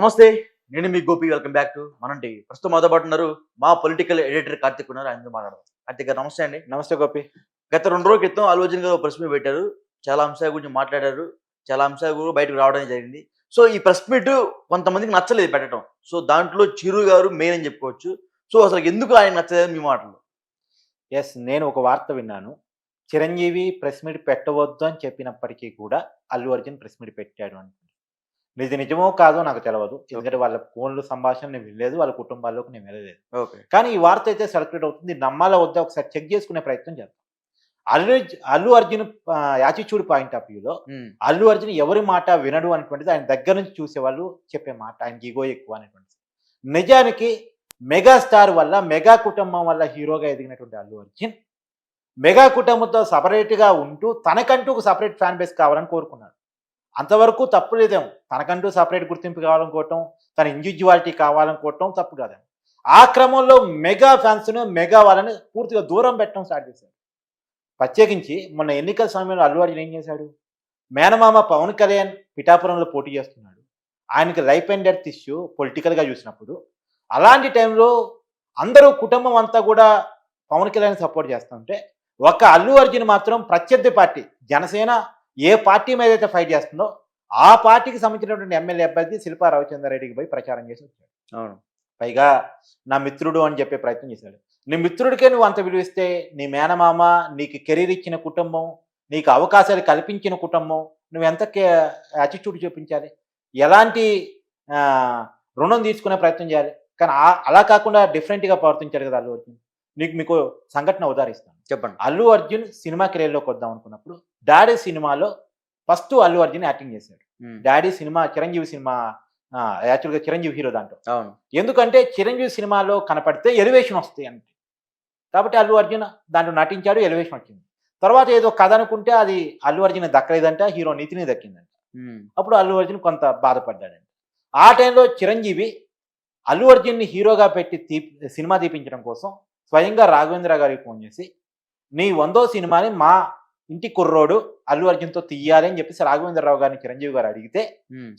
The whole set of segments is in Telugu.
నమస్తే నేను మీ గోపి వెల్కమ్ బ్యాక్ టు మనంటి. ప్రస్తుతం మొదలు పడుతున్నారు మా పొలిటికల్ ఎడిటర్ కార్తిక్ ఉన్నారు ఆయన మాట్లాడదాం. కార్తిక్ గారు నమస్తే అండి. నమస్తే గోపి. గత రెండు రోజుల క్రితం అల్లు అర్జున్ గారు ప్రెస్ మీట్ పెట్టారు. చాలా అంశాల గురించి మాట్లాడారు. చాలా అంశాలు కూడా బయటకు రావడం జరిగింది. సో ఈ ప్రెస్ మీట్ కొంతమందికి నచ్చలేదు పెట్టడం. సో దాంట్లో చిరు గారు మెయిన్ అని చెప్పుకోవచ్చు. సో అసలు ఎందుకు ఆయన నచ్చలేదు మీ మాటలు? ఎస్ నేను ఒక వార్త విన్నాను. చిరంజీవి ప్రెస్ మీట్ పెట్టవద్దు అని చెప్పినప్పటికీ కూడా అల్లు అర్జున్ ప్రెస్ మీట్ పెట్టాడు అని ఇది నిజమో కాదో నాకు తెలియదు ఎందుకంటే వాళ్ళ ఫోన్లు సంభాషణ నేను వినలేదు వాళ్ళ కుటుంబాల్లోకి నేను వెళ్ళలేదు. ఓకే. కానీ ఈ వార్త అయితే సర్క్యులేట్ అవుతుంది. నమ్మాలా వద్దా ఒకసారి చెక్ చేసుకునే ప్రయత్నం చేద్దాం. Allu Allu Arjun attitude point of వ్యూలో అల్లు అర్జున్ ఎవరి మాట వినడు అనేటువంటిది ఆయన దగ్గర నుంచి చూసేవాళ్ళు చెప్పే మాట. ఆయనకి ఈగో ఎక్కువ అనేటువంటిది. నిజానికి మెగాస్టార్ వల్ల మెగా కుటుంబం వల్ల హీరోగా ఎదిగినటువంటి అల్లు అర్జున్ మెగా కుటుంబంతో సపరేట్గా ఉంటూ తనకంటూ ఒక సపరేట్ ఫ్యాన్ బేస్ కావాలని కోరుకున్నాడు. అంతవరకు తప్పు లేదేమో. తనకంటూ సపరేట్ గుర్తింపు కావాలనుకోవటం తన ఇండివిజువాలిటీ కావాలనుకోవటం తప్పు కాదేమో. ఆ క్రమంలో మెగా ఫ్యాన్స్ను మెగా వాళ్ళని పూర్తిగా దూరం పెట్టడం స్టార్ట్ చేశాడు. ప్రత్యేకించి మొన్న ఎన్నికల సమయంలో అల్లు అర్జున్ ఏం చేశాడు? మేనమామ పవన్ కళ్యాణ్ పిఠాపురంలో పోటీ చేస్తున్నాడు. ఆయనకి లైఫ్ అండ్ డెత్ ఇష్యూ పొలిటికల్గా చూసినప్పుడు. అలాంటి టైంలో అందరూ కుటుంబం అంతా కూడా పవన్ కళ్యాణ్ సపోర్ట్ చేస్తుంటే ఒక అల్లు అర్జున్ మాత్రం ప్రత్యర్థి పార్టీ జనసేన ఏ పార్టీ మీద అయితే ఫైట్ చేస్తుందో ఆ పార్టీకి సంబంధించినటువంటి ఎమ్మెల్యే అభ్యర్థి శిల్పా రవిచంద్రారెడ్డికి పోయి ప్రచారం చేసి వచ్చాడు. అవును. పైగా నా మిత్రుడు అని చెప్పే ప్రయత్నం చేశాడు. నీ మిత్రుడికే నువ్వు అంత విలువిస్తే నీ మేనమామ నీకు కెరీర్ ఇచ్చిన కుటుంబం నీకు అవకాశాలు కల్పించిన కుటుంబం నువ్వు ఎంత యాటిట్యూడ్ చూపించాలి? ఎలాంటి రుణం తీసుకునే ప్రయత్నం చేయాలి? కానీ అలా కాకుండా డిఫరెంట్గా ప్రవర్తించాడు కదా అల్లు అర్జున్. నీకు మీకు సంఘటన ఉదాహరిస్తాను. చెప్పండి. అల్లు అర్జున్ సినిమా కెరీర్లోకి వద్దాం అనుకున్నప్పుడు డాడీ సినిమాలో ఫస్ట్ అల్లు అర్జున్ యాక్టింగ్ చేశాడు. డాడీ సినిమా చిరంజీవి సినిమా యాక్చువల్గా చిరంజీవి హీరో దాంట్లో. అవును. ఎందుకంటే చిరంజీవి సినిమాలో కనపడితే ఎలివేషన్ వస్తాయి అంటే కాబట్టి అల్లు అర్జున్ దాంట్లో నటించాడు ఎలివేషన్ వచ్చింది. తర్వాత ఏదో కథ అనుకుంటే అది అల్లు అర్జున్ దక్కలేదంట హీరో నీతిని దక్కిందంట. అప్పుడు అల్లు అర్జున్ కొంత బాధపడ్డాడంట. ఆ టైంలో చిరంజీవి అల్లు అర్జున్ని హీరోగా పెట్టి తీ సినిమా తీపించడం కోసం స్వయంగా రాఘవేంద్ర గారికి ఫోన్ చేసి నీ వందో సినిమాని మా ఇంటి కుర్రోడు అల్లు అర్జున్తో తీయాలి అని చెప్పేసి రాఘవేంద్రరావు గారిని చిరంజీవి గారు అడిగితే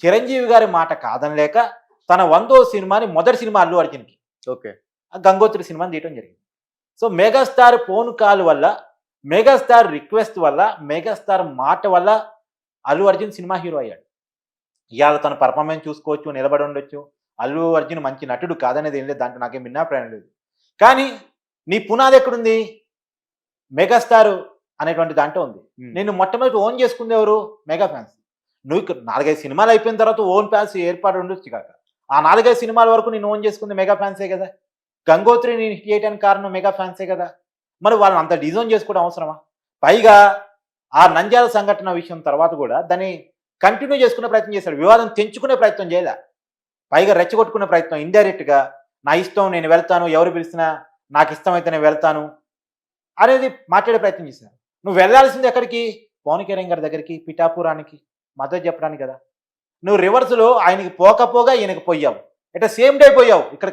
చిరంజీవి గారి మాట కాదనలేక తన వందో సినిమాని మొదటి సినిమా అల్లు అర్జున్కి ఓకే. ఆ గంగోత్రి సినిమాని తీయటం జరిగింది. సో మెగాస్టార్ ఫోన్ కాల్ వల్ల మెగాస్టార్ రిక్వెస్ట్ వల్ల మెగాస్టార్ మాట వల్ల అల్లు అర్జున్ సినిమా హీరో అయ్యాడు. ఇవాళ తన పర్ఫార్మెన్స్ చూసుకోవచ్చు నిలబడి ఉండొచ్చు. అల్లు అర్జున్ మంచి నటుడు కాదనేది ఏం లేదు దాంట్లో నాకేం భిన్నాభిప్రాయం లేదు. కానీ నీ పునాది ఎక్కడుంది? మెగాస్టార్ అనేటువంటి దాంట్లో ఉంది. నేను మొట్టమొదటి ఓన్ చేసుకుంది ఎవరు? Mega fans. నువ్వు ఇక్కడ నాలుగైదు సినిమాలు అయిపోయిన తర్వాత ఓన్ ఫ్యాన్స్ ఏర్పాటు ఉండొచ్చు కాక ఆ నాలుగైదు సినిమాల వరకు నేను ఓన్ చేసుకుంది మెగా ఫ్యాన్సే కదా. గంగోత్రి నేను హిట్ చేయడానికి కారణం మెగా ఫ్యాన్సే కదా. మరి వాళ్ళని అంత డిజైన్ చేసుకోవడం అవసరమా? పైగా ఆ నంద్యాల సంఘటన విషయం తర్వాత కూడా దాన్ని కంటిన్యూ చేసుకునే ప్రయత్నం చేశాడు. వివాదం తెంచుకునే ప్రయత్నం చేయలే. పైగా రెచ్చగొట్టుకునే ప్రయత్నం. ఇండైరెక్ట్గా నా ఇష్టం నేను వెళ్తాను ఎవరు పిలిచినా నాకు ఇష్టమైతే నేను వెళ్తాను అనేది మాట్లాడే ప్రయత్నం చేశారు. నువ్వు వెళ్ళాల్సింది ఎక్కడికి? పవన్ కళ్యాణ్ గారి దగ్గరికి పిఠాపురానికి మద్దతు చెప్పడానికి కదా. నువ్వు రివర్స్లో ఆయనకి పోకపోగా ఈయనకి పోయావు. అంటే సేమ్ డే పోయావు. ఇక్కడ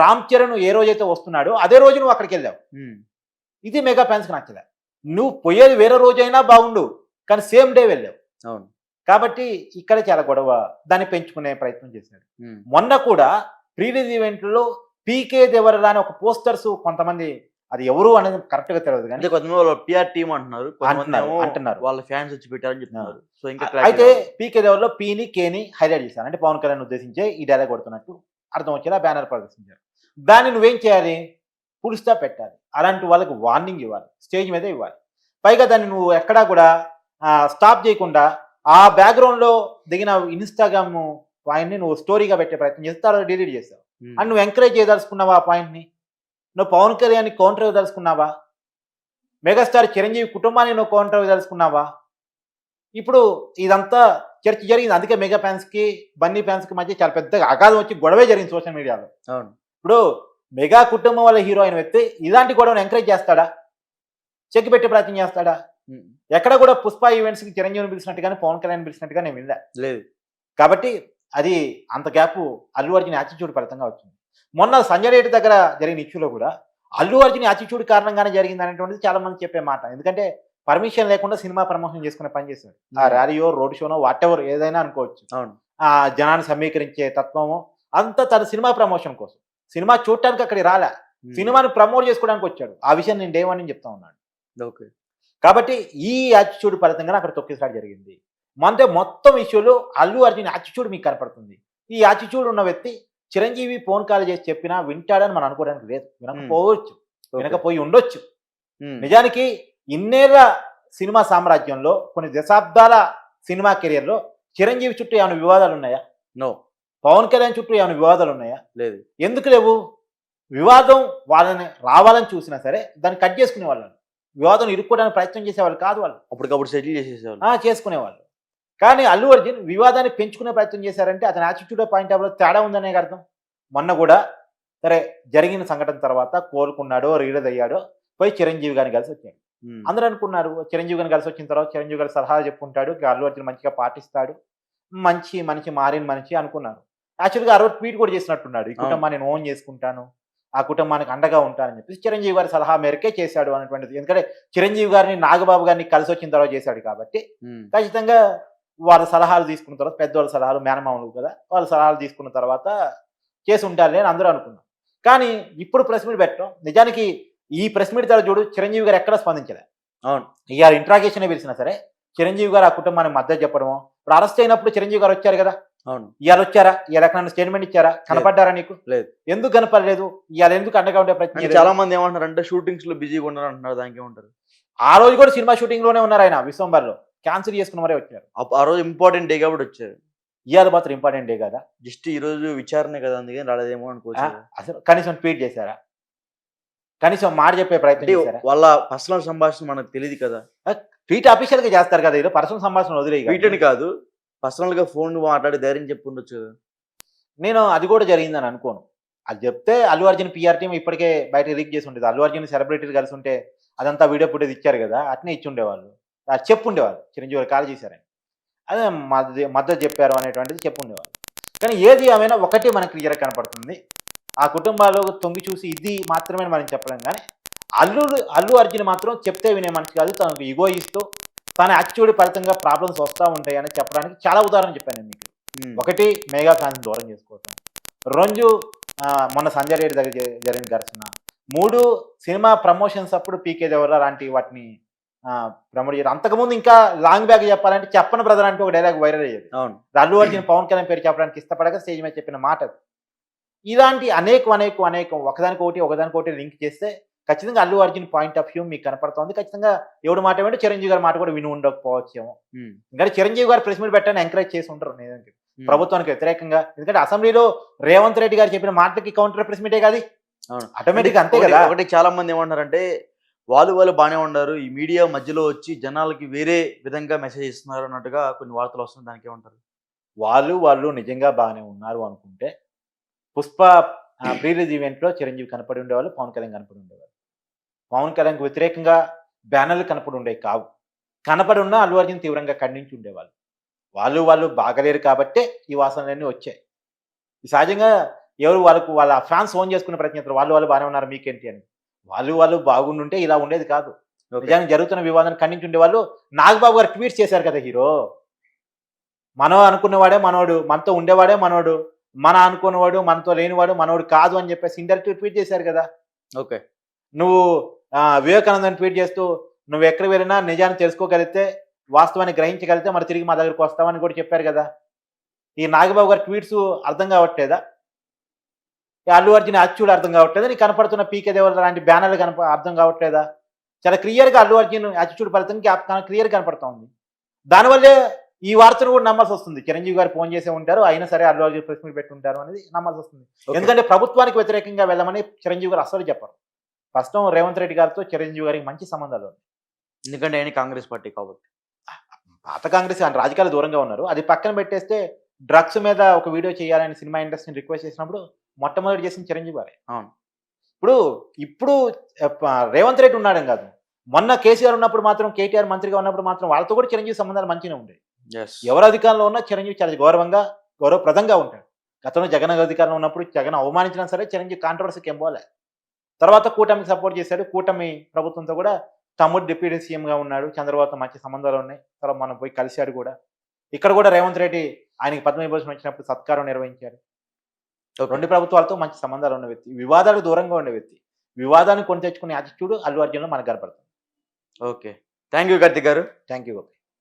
రామ్ చరణ్ ఏ రోజైతే వస్తున్నాడో అదే రోజు నువ్వు అక్కడికి వెళ్ళావు. ఉమ్, ఇది మెగా ఫ్యాన్స్కి నచ్చలే. నువ్వు పోయేది వేరే రోజైనా బాగుండు కానీ సేమ్ డే వెళ్ళావు. అవును. కాబట్టి ఇక్కడ చాలా గొడవ. దాన్ని పెంచుకునే ప్రయత్నం చేశాడు. ఉమ్, మొన్న కూడా ప్రీవియస్ ఈవెంట్లో పీకే దేవరలా అని ఒక పోస్టర్స్ కొంతమంది అది ఎవరు అనేది కరెక్ట్గా తెలియదు కానీ కొంతమంది వాళ్ళ పిఆర్ టీమ్ అంటున్నారు అంటున్నారు. వాళ్ళ ఫ్యాన్స్ వచ్చి పెట్టారని చెప్తున్నారు. సో ఇంకా అయితే. పీకే దేవర్లో పీని కేని హైలైట్ చేశారు. అంటే పవన్ కళ్యాణ్ ఉద్దేశించే ఈ డైలాగ్ కొడుతున్నట్టు అర్థం వచ్చేలా బ్యానర్ ప్రదర్శించారు. దాన్ని నువ్వేం చేయాలి? స్టాప్ పెట్టాలి. అలాంటి వాళ్ళకి వార్నింగ్ ఇవ్వాలి. స్టేజ్ మీద ఇవ్వాలి. పైగా దాన్ని నువ్వు ఎక్కడా కూడా స్టాప్ చేయకుండా ఆ బ్యాక్గ్రౌండ్లో దిగిన ఇన్స్టాగ్రామ్ పాయింట్ని నువ్వు స్టోరీగా పెట్టే ప్రయత్నం చేస్తే తర్వాత డిలీట్ చేస్తావు. ఉమ్, అండ్ నువ్వు ఎంకరేజ్ చేయదలుచుకున్నావా ఆ పాయింట్ని నువ్వు పవన్ కళ్యాణ్ కౌంటర్ ఇవ్వదలుచుకున్నావా మెగాస్టార్ చిరంజీవి కుటుంబాన్ని నువ్వు కౌంటర్ ఇవ్వదలుచుకున్నావా ఇప్పుడు ఇదంతా చర్చ జరిగింది. అందుకే మెగా ఫ్యాన్స్కి బన్నీ ఫ్యాన్స్కి మధ్య చాలా పెద్దగా అగాధం వచ్చి గొడవే జరిగింది సోషల్ మీడియాలో. అవును. ఇప్పుడు మెగా కుటుంబం వల్ల హీరో అయిన వ్యక్తి ఇలాంటి గొడవను ఎంకరేజ్ చేస్తాడా? చెక్ పెట్టే ప్రయత్నం చేస్తాడా? ఉమ్, ఎక్కడ కూడా పుష్ప ఈవెంట్స్కి చిరంజీవిని పిలిచినట్టుగానే పవన్ కళ్యాణ్ పిలిచినట్టుగా నేను వినలే లేదు. కాబట్టి అది అంత గ్యాప్ అల్లు అర్జున్ యాటిట్యూడ్ ఫలితంగా వచ్చింది. మొన్న సంజయ్ రెడ్డి దగ్గర జరిగిన ఇష్యూలో కూడా అల్లు అర్జున్ యాటిట్యూడ్ కారణంగానే జరిగింది అనేటువంటిది చాలా మంది చెప్పే మాట. ఎందుకంటే పర్మిషన్ లేకుండా సినిమా ప్రమోషన్ చేసుకునే పని చేశాడు. ఆ ర్యాలీయో రోడ్ షోనో వాట్ ఎవర్ ఏదైనా అనుకోవచ్చు. ఆ జనాన్ని సమీకరించే తత్వము అంతా తన సినిమా ప్రమోషన్ కోసం. సినిమా చూడటానికి అక్కడికి రాలే. సినిమాని ప్రమోట్ చేసుకోవడానికి వచ్చాడు. ఆ విషయం నేను డేవని చెప్తా ఉన్నాను. ఓకే. కాబట్టి ఈ యాటిట్యూడ్ ఫలితంగా అక్కడ తొక్కిసాడు జరిగింది. అంటే మొత్తం ఇష్యూలో అల్లు అర్జున్ యాటిట్యూడ్ మీకు కనపడుతుంది. ఈ యాటిట్యూడ్ ఉన్న వ్యక్తి చిరంజీవి ఫోన్ కాల్ చేసి చెప్పినా వింటాడని మనం అనుకోవడానికి లేదు. వినకపోవచ్చు. వినకపోయి ఉండొచ్చు. నిజానికి ఇన్నేళ్ళ సినిమా సామ్రాజ్యంలో కొన్ని దశాబ్దాల సినిమా కెరియర్లో చిరంజీవి చుట్టూ ఏమైనా వివాదాలు ఉన్నాయా? నో పవన్ కళ్యాణ్ చుట్టూ ఏమైనా వివాదాలు ఉన్నాయా? లేదు. ఎందుకు లేవు? వివాదం వాళ్ళని రావాలని చూసినా సరే దాన్ని కట్ చేసుకునే వాళ్ళు వివాదం ఇరుక్కోవడానికి ప్రయత్నం చేసేవాళ్ళు కాదు వాళ్ళు. అప్పటికప్పుడు సెటిల్ చేసేసేవాళ్ళు. చేసుకునేవాళ్ళు. కానీ అల్లు అర్జున్ వివాదాన్ని పెంచుకునే ప్రయత్నం చేశారంటే అతని యాటిట్యూడ్ పాయింట్ ఆఫ్ తేడా ఉందనే అర్థం మొన్న కూడా సరే జరిగిన సంఘటన తర్వాత కోలుకున్నాడో రీలైజ్ అయ్యాడో పోయి చిరంజీవి గారిని కలిసి వచ్చాడు. అందరూ అనుకున్నారు చిరంజీవి గారిని కలిసి వచ్చిన తర్వాత చిరంజీవి గారి సలహా చెప్పుకుంటాడు అల్లు అర్జున్ మంచిగా పాటిస్తాడు మంచి మనిషి మారిన మనిషి అనుకున్నారు యాక్చువల్గా రోజు ట్వీట్ కూడా చేసినట్టున్నాడు ఈ. కుటుంబాన్ని నేను ఓన్ చేసుకుంటాను ఆ కుటుంబానికి అండగా ఉంటానని చెప్పేసి చిరంజీవి గారి సలహా మేరకే చేశాడు అనేటువంటిది ఎందుకంటే చిరంజీవి గారిని నాగబాబు గారిని కలిసి వచ్చిన తర్వాత చేశాడు కాబట్టి. ఖచ్చితంగా వాళ్ళ సలహాలు తీసుకున్న తర్వాత పెద్దవాళ్ళ సలహాలు మేనమామలు కదా వాళ్ళ సలహాలు తీసుకున్న తర్వాత చేసి ఉండాలి అని అందరూ అనుకున్నాం కానీ ఇప్పుడు ప్రెస్ మీట్ పెట్టడం నిజానికి ఈ ప్రెస్ మీట్ ద్వారా చూడు చిరంజీవి గారు ఎక్కడ స్పందించలే. అవును. ఇవాళ ఇంట్రాగేషన్ పిలిచినా సరే చిరంజీవి గారు ఆ కుటుంబానికి మద్దతు చెప్పడము ఇప్పుడు అరెస్ట్ అయినప్పుడు చిరంజీవి గారు వచ్చారు కదా. అవును. ఇవాళ వచ్చారా? ఇవాళ ఎక్కడ స్టేట్మెంట్ ఇచ్చారా? కనపడ్డారా నీకు? లేదు. ఎందుకు కనపడలేదు? ఇవాళ ఎందుకు అండగా ఉండే ప్రయత్నం? చాలా మంది ఏమంటారు అంటే షూటింగ్స్లో బిజీగా ఉన్నారు అంటున్నారు దానికి ఏమంటారు? ఆ రోజు కూడా సినిమా షూటింగ్లోనే ఉన్నారు ఆయన విశ్వంబర్లో. క్యాన్సిల్ చేసుకున్న మరే వచ్చారు. ఆ రోజు ఇంపార్టెంట్ డే కాబట్టి వచ్చారు. ఇవాళ మాత్రం ఇంపార్టెంట్ డే కదా? జస్ట్ ఈ రోజు విచారణ కదా అందుకని రాలేదేమో అనుకోవచ్చు అసలు కనీసం ట్వీట్ చేశారా? కనీసం మాట చెప్పే ప్రయత్నం వాళ్ళ పర్సనల్ సంభాషణ మనకు తెలియదు కదా. ట్వీట్ అఫీషియల్గా చేస్తారు కదా ఇది? పర్సనల్ సంభాషణ వదిలే వీటని కాదు పర్సనల్గా ఫోన్ మాట్లాడి ధైర్యం చెప్పి ఉండొచ్చు కదా. నేను అది కూడా జరిగిందని అనుకోను. అది చెప్తే అల్లు అర్జున్ పిఆర్ టీం ఇప్పటికే బయట లీక్ చేసి ఉండేది. అల్లు అర్జున్ సెలబ్రిటీలు కలిసి ఉంటే అదంతా వీడియో ఫుటేజ్ ఇచ్చారు కదా? అట్నే ఇచ్చి ఉండేవాళ్ళు. అది చెప్పు ఉండేవాళ్ళు చిరంజీవి కాల్ చేశారని. అదే మద్దతు మద్దతు చెప్పారు అనేటువంటిది చెప్పు ఉండేవాళ్ళు కానీ ఏది ఏమైనా ఒకటి మనకు క్లియర్ కనపడుతుంది. ఆ కుటుంబాలు తొంగి చూసి ఇది మాత్రమే మనం చెప్పలేం కానీ అల్లు అల్లు అర్జున్ మాత్రం చెప్తే వినే మనిషి కాదు. తనకు ఇగో ఇస్తూ తన యాక్చువల్ ఫలితంగా ప్రాబ్లమ్స్ వస్తూ ఉంటాయని చెప్పడానికి చాలా ఉదాహరణ చెప్పాను నేను మీకు. ఒకటి మెగా ఫ్యాన్స్ దూరం చేసుకోవటం. రెండు మొన్న సంజయ్ రెడ్డి దగ్గర జరిగిన ఘర్షణ. మూడు సినిమా ప్రమోషన్స్ అప్పుడు పీకే దేవర లాంటి వాటిని ప్రమోట్ చేయడం అంతకుముందు ఇంకా లాంగ్ బ్యాగ్ చెప్పాలంటే చెప్పని బ్రదర్ అంటే ఒక డైలాగ్ వైరల్ అయ్యేది. అవును. అల్లు అర్జున్ పవన్ కళ్యాణ్ పేరు చెప్పడానికి ఇష్టపడక స్టేజ్ మీద చెప్పిన మాట. ఇలాంటి అనేకం అనేకం అనేకం ఒకదానికి ఒకటి ఒకదానికి ఒకటి లింక్ చేస్తే ఖచ్చితంగా Allu Arjun point of view మీకు కనపడుతోంది. ఖచ్చితంగా ఎవడు మాట వింటే చిరంజీవి గారి మాట కూడా విని ఉండకపోవచ్చేమో. ఇంకా చిరంజీవి గారు ప్రెస్ మీట్ పెట్టాలని ఎంకరేజ్ చేసి ఉంటారు నిజానికి. ప్రభుత్వానికి వ్యతిరేకంగా. ఎందుకంటే అసెంబ్లీలో రేవంత్ రెడ్డి గారు చెప్పిన మాటలకి కౌంటర్ ప్రెస్ మీటే కాదు. అవును. ఆటోమేటిక్ అంతే కదా. ఒకటి చాలా మంది ఏమంటారంటే వాళ్ళు వాళ్ళు బాగానే ఉన్నారు. ఈ మీడియా మధ్యలో వచ్చి జనాలకి వేరే విధంగా మెసేజ్ ఇస్తున్నారు అన్నట్టుగా కొన్ని వార్తలు వస్తున్నాయి. దానికి ఏమంటారు? వాళ్ళు వాళ్ళు నిజంగా బాగానే ఉన్నారు అనుకుంటే పుష్ప ప్రీ రిలీజ్ చిరంజీవి కనపడి ఉండేవాళ్ళు పవన్ కళ్యాణ్ కనపడి ఉండేవాళ్ళు. పవన్ కళ్యాణ్కి వ్యతిరేకంగా బ్యానర్లు కనపడి ఉండేవి కావు. కనపడి ఉన్న అల్లు అర్జున్ తీవ్రంగా ఖండించి ఉండేవాళ్ళు. వాళ్ళు వాళ్ళు బాగలేరు కాబట్టే ఈ వాసనలన్నీ వచ్చాయి. సహజంగా ఎవరు వాళ్ళకు వాళ్ళ ఫ్యాన్స్ ఫోన్ చేసుకునే ప్రయత్నిస్తారు వాళ్ళు వాళ్ళు బాగానే ఉన్నారు. మీకేంటి అని. వాళ్ళు వాళ్ళు బాగుండుంటే ఇలా ఉండేది కాదు. నిజానికి జరుగుతున్న వివాదాన్ని ఖండించి ఉండేవాళ్ళు నాగబాబు గారు ట్వీట్ చేశారు కదా హీరో. మనం అనుకున్నవాడే మనోడు మనతో ఉండేవాడే మనోడు మన అనుకున్నవాడు మనతో లేనివాడు మనోడు కాదు అని చెప్పేసి ఇండైరెక్ట్ ట్వీట్ చేశారు కదా. ఓకే. నువ్వు వివేకానందని ట్వీట్ చేస్తూ నువ్వు ఎక్కడ వెళ్ళినా నిజాన్ని తెలుసుకోగలిగితే వాస్తవాన్ని గ్రహించగలిగితే మరి తిరిగి మా దగ్గరకు వస్తామని కూడా చెప్పారు కదా. ఈ నాగబాబు గారి ట్వీట్స్ అర్థం కావట్లేదా? అల్లు అర్జున్ యాక్చువల్ అర్థం కావట్లేదా? నీకు కనపడుతున్న పీకే దేవర లాంటి బ్యానర్లు కనప అర్థం కావట్లేదా? చాలా క్లియర్గా అల్లు అర్జున్ యాటిట్యూడ్ ఫలితంగా క్లియర్ కనపడతా ఉంది. దానివల్లే ఈ వార్తను కూడా నమ్మాల్సి వస్తుంది. చిరంజీవి గారు ఫోన్ చేసే ఉంటారు అయినా సరే అల్లు అర్జున్ ప్రెస్ మీట్ పెట్టుంటారు అనేది నమ్మాల్సి వస్తుంది. ఎందుకంటే ప్రభుత్వానికి వ్యతిరేకంగా వెళ్ళమని చిరంజీవి గారు అస్సలు చెప్పరు. ప్రస్తుతం రేవంత్ రెడ్డి గారితో చిరంజీవి గారికి మంచి సంబంధాలు ఉన్నాయి. ఎందుకంటే ఆయన కాంగ్రెస్ పార్టీ కాబట్టి. పాత కాంగ్రెస్ ఆయన రాజకీయాలు దూరంగా ఉన్నారు. అది పక్కన పెట్టేస్తే డ్రగ్స్ మీద ఒక వీడియో చేయాలని సినిమా ఇండస్ట్రీని రిక్వెస్ట్ చేసినప్పుడు మొట్టమొదటి చేసిన చిరంజీవి గారే. అవును. ఇప్పుడు ఇప్పుడు రేవంత్ రెడ్డి ఉన్నాడని కాదు. మొన్న కేసీఆర్ ఉన్నప్పుడు మాత్రం కేటీఆర్ మంత్రిగా ఉన్నప్పుడు మాత్రం వాళ్ళతో కూడా చిరంజీవి సంబంధాలు మంచిగా ఉండేవి. ఎవరు అధికారంలో ఉన్నా చిరంజీవి చాలా గౌరవంగా గౌరవప్రదంగా ఉంటాడు. గతంలో జగన్ అధికారంలో ఉన్నప్పుడు జగన్ అవమానించినా సరే చిరంజీవి కాంట్రవర్సీకి ఏం పోలే. తర్వాత కూటమికి సపోర్ట్ చేశాడు. కూటమి ప్రభుత్వంతో కూడా తమ్ముడు డిప్యూటీ సీఎంగా ఉన్నాడు. చంద్రబాబుతో మంచి సంబంధాలు ఉన్నాయి. తర్వాత మనం పోయి కలిశాడు కూడా. ఇక్కడ కూడా రేవంత్ రెడ్డి ఆయనకి పద్మవిభూషణ్ వచ్చినప్పుడు సత్కారం నిర్వహించారు. రెండు ప్రభుత్వాలతో మంచి సంబంధాలు ఉన్న వ్యక్తి వివాదాలకు దూరంగా ఉండే వ్యక్తి వివాదాన్ని కొని తెచ్చుకునే యాటిట్యూడ్ అల్లు అర్జున్లో మనకు కనపడుతుంది. ఓకే. థ్యాంక్ యూ కార్తిక్ గారు. Thank you